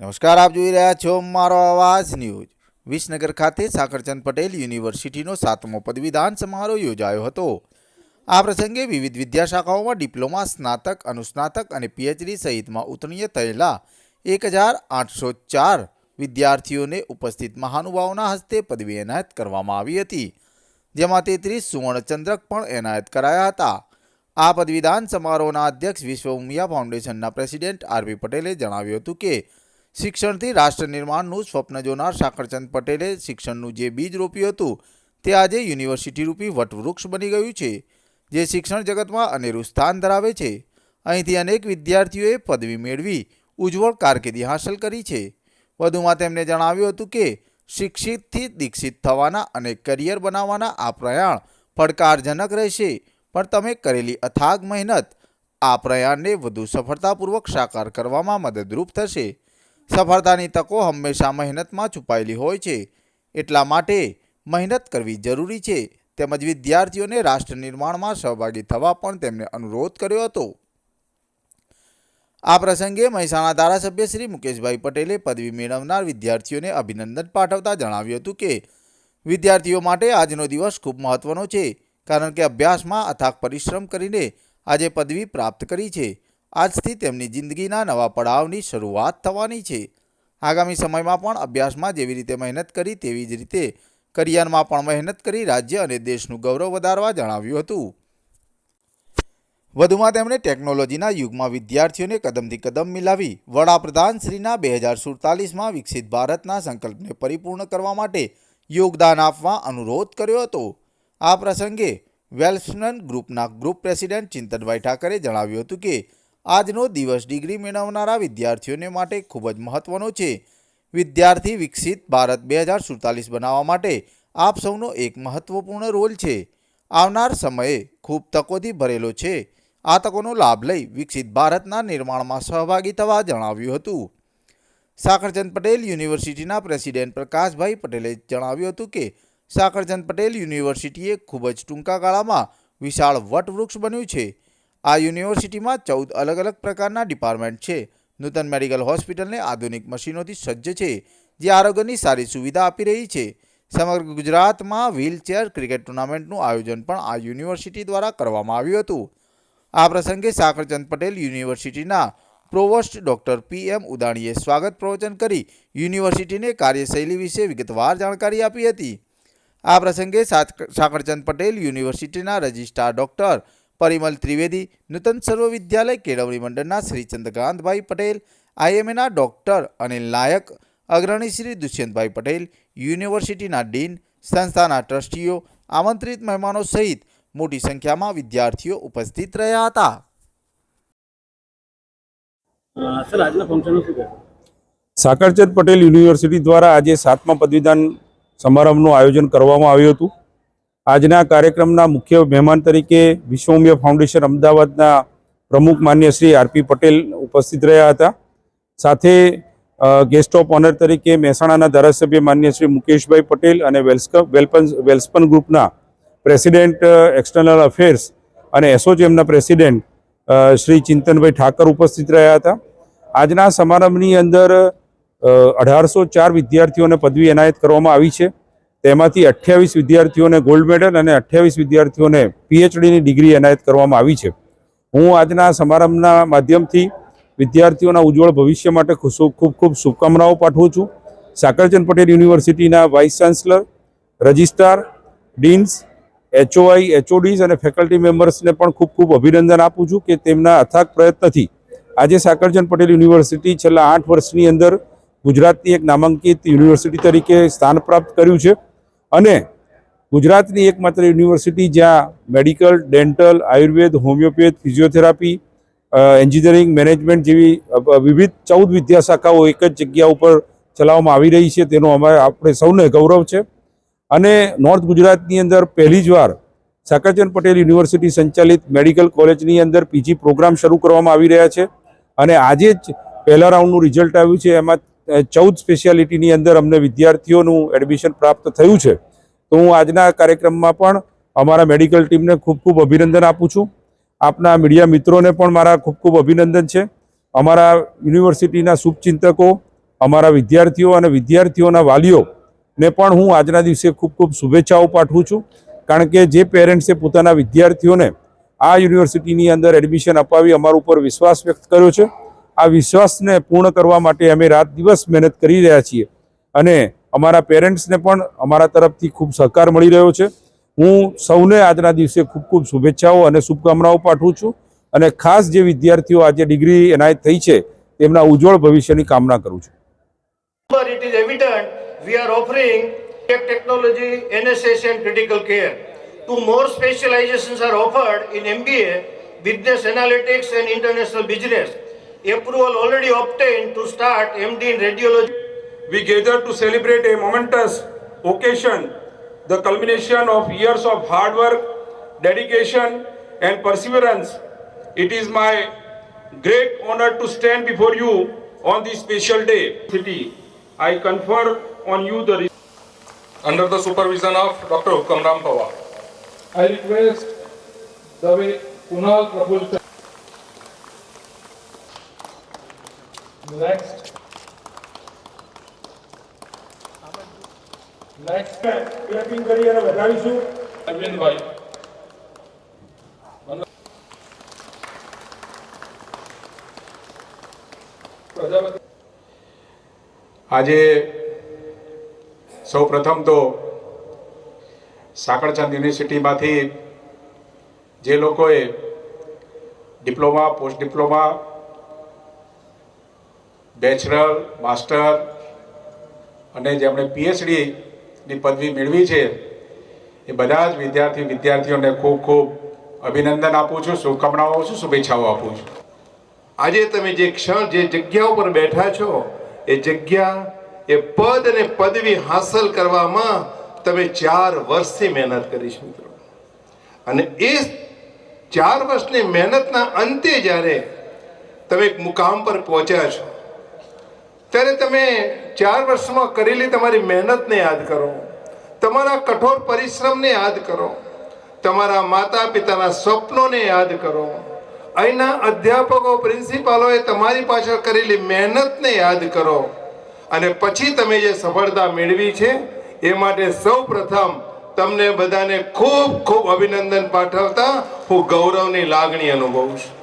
નમસ્કાર, આપ જોઈ રહ્યા છો મારો અવાજ ન્યૂઝ. વિસનગર ખાતે સાકરચંદ પટેલ યુનિવર્સિટીનો સાતમો પદવીદાન સમારોહ યોજાયો હતો. આ પ્રસંગે વિવિધ વિદ્યાશાખાઓમાં ડિપ્લોમા, સ્નાતક, અનુસ્નાતક અને પીએચડી સહિતમાં ઉત્તીર્ણ થયેલા એક હજાર આઠસો ચાર વિદ્યાર્થીઓને ઉપસ્થિત મહાનુભાવોના હસ્તે પદવી એનાયત કરવામાં આવી હતી. જેમાં તેત્રીસ સુવર્ણચંદ્રક પણ એનાયત કરાયા હતા. આ પદવીદાન સમારોહના અધ્યક્ષ વિશ્વ ઉમિયા ફાઉન્ડેશનના પ્રેસિડેન્ટ આરબી પટેલે જણાવ્યું હતું કે શિક્ષણથી રાષ્ટ્ર નિર્માણનું સ્વપ્ન જોનાર સાકરચંદ પટેલે શિક્ષણનું જે બીજ રોપ્યું હતું, તે આજે યુનિવર્સિટી રૂપી વટવૃક્ષ બની ગયું છે, જે શિક્ષણ જગતમાં અનેરું સ્થાન ધરાવે છે. અહીંથી અનેક વિદ્યાર્થીઓએ પદવી મેળવી, ઉજ્જવળ કારકિર્દી હાંસલ કરી છે. વધુમાં તેમણે જણાવ્યું હતું કે, શિક્ષિતથી દીક્ષિત થવાના અને કરિયર બનાવવાના આ પ્રયાણ પડકારજનક રહેશે, પણ તમે કરેલી અથાગ મહેનત આ પ્રયાણને વધુ સફળતાપૂર્વક સાકાર કરવામાં મદદરૂપ થશે. સફળતાની તકો હંમેશા મહેનતમાં છુપાયેલી હોય છે. એટલા માટે મહેનત કરવી જરૂરી છે. તેમજ વિદ્યાર્થીઓને રાષ્ટ્ર નિર્માણમાં સહભાગી થવા પણ તેમણે અનુરોધ કર્યો હતો. આ પ્રસંગે મહેસાણા ધારાસભ્ય શ્રી મુકેશભાઈ પટેલે પદવી મેળવનાર વિદ્યાર્થીઓને અભિનંદન પાઠવતા જણાવ્યું હતું કે, વિદ્યાર્થીઓ માટે આજનો દિવસ ખૂબ મહત્વનો છે, કારણ કે અભ્યાસમાં અથાગ પરિશ્રમ કરીને આજે પદવી પ્રાપ્ત કરી છે. આજથી તેમની જિંદગીના નવા પડાવની શરૂઆત થવાની છે. આગામી સમયમાં પણ અભ્યાસમાં જેવી રીતે મહેનત કરી તેવી જ રીતે કરિયરમાં પણ મહેનત કરી રાજ્ય અને દેશનું ગૌરવ વધારવા જણાવ્યું હતું. વધુમાં તેમણે ટેકનોલોજીના યુગમાં વિદ્યાર્થીઓને કદમથી કદમ મિલાવી વડાપ્રધાન શ્રીના બે હજાર સુડતાલીસમાં વિકસિત ભારતના સંકલ્પને પરિપૂર્ણ કરવા માટે યોગદાન આપવા અનુરોધ કર્યો હતો. આ પ્રસંગે વેલ્સમન ગ્રુપના ગ્રુપ પ્રેસિડેન્ટ ચિંતનભાઈ ઠાકરે જણાવ્યું હતું કે આજનો દિવસ ડિગ્રી મેળવનારા વિદ્યાર્થીઓને માટે ખૂબ જ મહત્વનો છે. વિદ્યાર્થી વિકસિત ભારત બે હજાર સુડતાલીસ બનાવવા માટે આપ સૌનો એક મહત્વપૂર્ણ રોલ છે. આવનાર સમયે ખૂબ તકોથી ભરેલો છે. આ તકોનો લાભ લઈ વિકસિત ભારતના નિર્માણમાં સહભાગી થવા જણાવ્યું હતું. સાકરચંદ પટેલ યુનિવર્સિટીના પ્રેસિડેન્ટ પ્રકાશભાઈ પટેલે જણાવ્યું હતું કે, સાકરચંદ પટેલ યુનિવર્સિટીએ ખૂબ જ ટૂંકા ગાળામાં વિશાળ વટવૃક્ષ બન્યું છે. આ યુનિવર્સિટીમાં ચૌદ અલગ અલગ પ્રકારના ડિપાર્ટમેન્ટ છે. નૂતન મેડિકલ હોસ્પિટલને આધુનિક મશીનોથી સજ્જ છે, જે આરોગ્યની સારી સુવિધા આપી રહી છે. સમગ્ર ગુજરાતમાં વ્હીલચેર ક્રિકેટ ટુર્નામેન્ટનું આયોજન પણ આ યુનિવર્સિટી દ્વારા કરવામાં આવ્યું હતું. આ પ્રસંગે સાકરચંદ પટેલ યુનિવર્સિટીના પ્રોવોસ્ટ ડોક્ટર પી એમ ઉદાણીએ સ્વાગત પ્રવચન કરી યુનિવર્સિટીને કાર્યશૈલી વિશે વિગતવાર જાણકારી આપી હતી. આ પ્રસંગે સાક- સાકરચંદ પટેલ યુનિવર્સિટીના રજિસ્ટ્રાર ડોક્ટર પરિમલ ત્રિવેદી નૂતન સર્વ વિદ્યાલય કેળવણી મંડળના શ્રી ચંદ્રકાંતભાઈ પટેલ આઈએમએના ડૉક્ટર અને લાયક અગ્રણી શ્રી દુષ્યંતભાઈ પટેલ યુનિવર્સિટીના ડીન સંસ્થાના ટ્રસ્ટીઓ આમંત્રિત મહેમાનો સહિત મોટી સંખ્યામાં વિદ્યાર્થીઓ ઉપસ્થિત રહ્યા હતા. સાકરચંદ પટેલ યુનિવર્સિટી દ્વારા આજે સાતમા પદવીદાન સમારંભનું આયોજન કરવામાં આવ્યું હતું. આજના કાર્યક્રમના મુખ્ય મહેમાન તરીકે વિશ્વમ્ય ફાઉન્ડેશન અમદાવાદના પ્રમુખ માન્ય શ્રી આરપી પટેલ ઉપસ્થિત રહ્યા હતા. સાથે ગેસ્ટ ઓફ ઓનર તરીકે મહેસાણાના ધારાસભ્ય માન્ય શ્રી મુકેશભાઈ પટેલ અને વેલ્સક વેલ્પન વેલ્સપન ગ્રુપના પ્રેસિડેન્ટ એક્સટર્નલ અફેર્સ અને એસોચેમના પ્રેસિડેન્ટ શ્રી ચિંતનભાઈ ઠાકર ઉપસ્થિત રહ્યા હતા. આજના સમારંભની અંદર અઢારસો ચાર વિદ્યાર્થીઓને પદવી એનાયત કરવામાં આવી છે. તેમાંથી અઠ્યાવીસ વિદ્યાર્થીઓને ગોલ્ડ મેડલ અને અઠ્યાવીસ વિદ્યાર્થીઓને પીએચડીની ડિગ્રી એનાયત કરવામાં આવી છે. હું આજના સમારંભના માધ્યમથી વિદ્યાર્થીઓના ઉજ્જવળ ભવિષ્ય માટે ખૂબ ખૂબ શુભકામનાઓ પાઠવું છું. સાકરચંદ પટેલ યુનિવર્સિટીના vice chancellor registrar deans HOI HODs અને ફેકલ્ટી મેમ્બર્સને પણ ખૂબ ખૂબ અભિનંદન આપું છું કે તેમના અથાગ પ્રયત્નથી આજે સાકરચંદ પટેલ યુનિવર્સિટી છેલ્લા આઠ વર્ષની અંદર ગુજરાતની એક નામાંકિત યુનિવર્સિટી તરીકે સ્થાન પ્રાપ્ત કર્યું છે. અને ગુજરાતની એકમાત્ર યુનિવર્સિટી જ્યાં medical, dental, Ayurveda, homeopath, physiotherapy engineering, management જેવી વિવિધ ચૌદ વિદ્યાશાખાઓ એક જ જગ્યા ઉપર ચલાવવામાં આવી રહી છે, તેનો અમારે, આપણે સૌને ગૌરવ છે. અને નોર્થ ગુજરાતની અંદર પહેલી જ વાર સાકરચંદ પટેલ યુનિવર્સિટી સંચાલિત મેડિકલ કોલેજની અંદર પીજી પ્રોગ્રામ શરૂ કરવામાં આવી રહ્યા છે. અને આજે જ પહેલા રાઉન્ડનું રિઝલ્ટ આવ્યું છે, એમાં ચૌદ સ્પેશિયાલિટીની અંદર અમને વિદ્યાર્થીઓનું એડમિશન પ્રાપ્ત થયું છે. તો હું આજના કાર્યક્રમમાં પણ અમારા મેડિકલ ટીમને ખૂબ ખૂબ અભિનંદન આપું છું. આપના મીડિયા મિત્રોને પણ મારા ખૂબ ખૂબ અભિનંદન છે. અમારા યુનિવર્સિટીના શુભચિંતકો, અમારા વિદ્યાર્થીઓ અને વિદ્યાર્થીઓના વાલીઓને પણ હું આજના દિવસે ખૂબ ખૂબ શુભેચ્છાઓ પાઠવું છું. કારણ કે જે પેરેન્ટ્સે પોતાના વિદ્યાર્થીઓને આ યુનિવર્સિટીની અંદર એડમિશન અપાવી અમારા ઉપર વિશ્વાસ વ્યક્ત કર્યો છે. આ વિશ્વાસને પૂર્ણ કરવા માટે અમે રાત દિવસ મહેનત કરી રહ્યા છીએ અને અમારા પેરેન્ટ્સને પણ અમારા તરફથી ખૂબ સહકાર મળી રહ્યો છે હું સૌને આજના દિવસે ખૂબ ખૂબ શુભેચ્છાઓ અને શુભકામનાઓ પાઠવું છું અને ખાસ જે વિદ્યાર્થીઓ આજે ડિગ્રી એનાયત થઈ છે તેમના ઉજ્જવળ ભવિષ્યની કામના કરું છું is evident we are offering tech technology, NSS and critical care. Two more specializations are offered in MBA, business analytics and international business. Approval already obtained to start MD in radiology. we gather to celebrate a momentous occasion, the culmination of years of hard work, dedication, and perseverance. It is my great honor to stand before you on this special day. City, I confer on you the under the supervision of Dr. Hukamram Pawar. I request the way Kunal Prabhu. Next. Next, clapping કરી અને વધાવીશું અરવિંદભાઈ. આજે સૌ પ્રથમ તો સાકરચંદ યુનિવર્સિટીમાંથી જે લોકોએ diploma post diploma bachelor master અને જેમણે પીએચડીની પદવી મેળવી છે, એ બધા જ વિદ્યાર્થી વિદ્યાર્થીઓને ખૂબ ખૂબ અભિનંદન આપું છું, શુભકામનાઓ આપું છું, શુભેચ્છાઓ આપું છું. આજે તમે જે ક્ષણ, જે જગ્યા ઉપર બેઠા છો, એ જગ્યા, એ પદ અને પદવી હાંસલ કરવામાં તમે ચાર વર્ષથી મહેનત કરી છે મિત્રો. અને એ ચાર વર્ષની મહેનતના અંતે જ્યારે તમે એક મુકામ પર પહોંચ્યા છો ત્યારે તમે ચાર વર્ષમાં કરેલી તમારી મહેનતને યાદ કરો. તમારા કઠોર પરિશ્રમને યાદ કરો. તમારા માતા પિતાના સ્વપ્નોને યાદ કરો. અહીંના અધ્યાપકો, પ્રિન્સિપાલોએ તમારી પાછળ કરેલી મહેનતને યાદ કરો. અને પછી તમે જે સફળતા મેળવી છે, એ માટે સૌ પ્રથમ તમને બધાને ખૂબ ખૂબ અભિનંદન પાઠવતા હું ગૌરવની લાગણી અનુભવું છું.